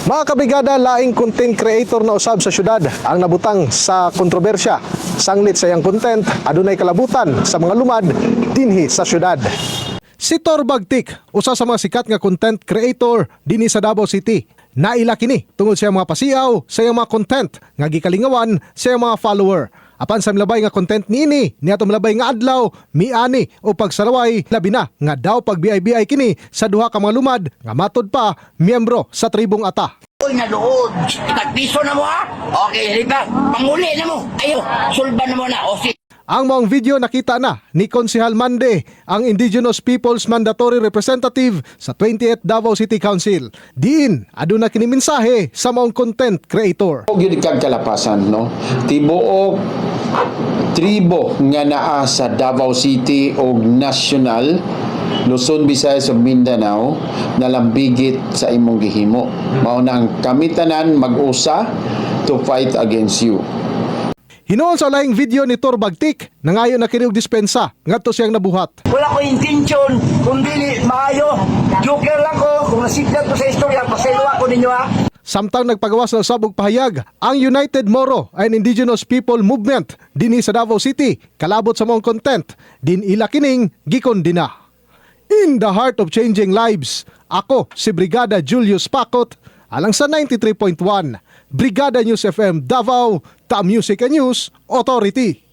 Mga kabigada, laing content creator na usab sa syudad ang nabutang sa kontrobersya. Sanglit sa iyang content, adunay kalabutan sa mga lumad dinhi sa syudad. Si Tor Bagtik, usa sa mga sikat nga content creator dinhi sa Davao City. Naila kini tungod sa mga pasiyaw, sa iyang mga content nga gikalingawan sa mga follower. Apan sa milabay nga content nini, niya milabay nga adlaw, miani o pagsaraway, labi na nga daw pag BIBI kini sa duha ka mga lumad nga matod pa miyembro sa tribong ata. Uy, naluod. Tagpiso na mo ha? Okay, hindi pa. Panguli na mo. Ayo, sulban na mo na. O si Ang mga video nakita na ni Konsehal Mande, ang Indigenous Peoples Mandatory Representative sa 28th Davao City Council. Diin, aduna kini mensahe sa mga content creator. Og yun kag kalapasan no tibuok tribo nga naa sa Davao City og national Luzon, Visayas ug Mindanao nalambigit sa imong gihimo mao nang kami tanan mag-usa to fight against you Hinuon sa laing video ni Tor Bagtik, nangayon na kini og dispensa ngadto siyang nabuhat. Wala ko intention, kundi ni maayo. Joker lang ko, kung nasigdat ko sa istorya, pasayloa ko ninyo ha. Samtang nagpagawas ng sabog pahayag, ang United Moro and Indigenous People Movement dinhi sa Davao City, kalabot sa mong content, din ila kining gikondina. In the heart of changing lives, ako si Brigada Julius Pakot, alang sa 93.1, Brigada News FM Davao, Ta Music and News Authority.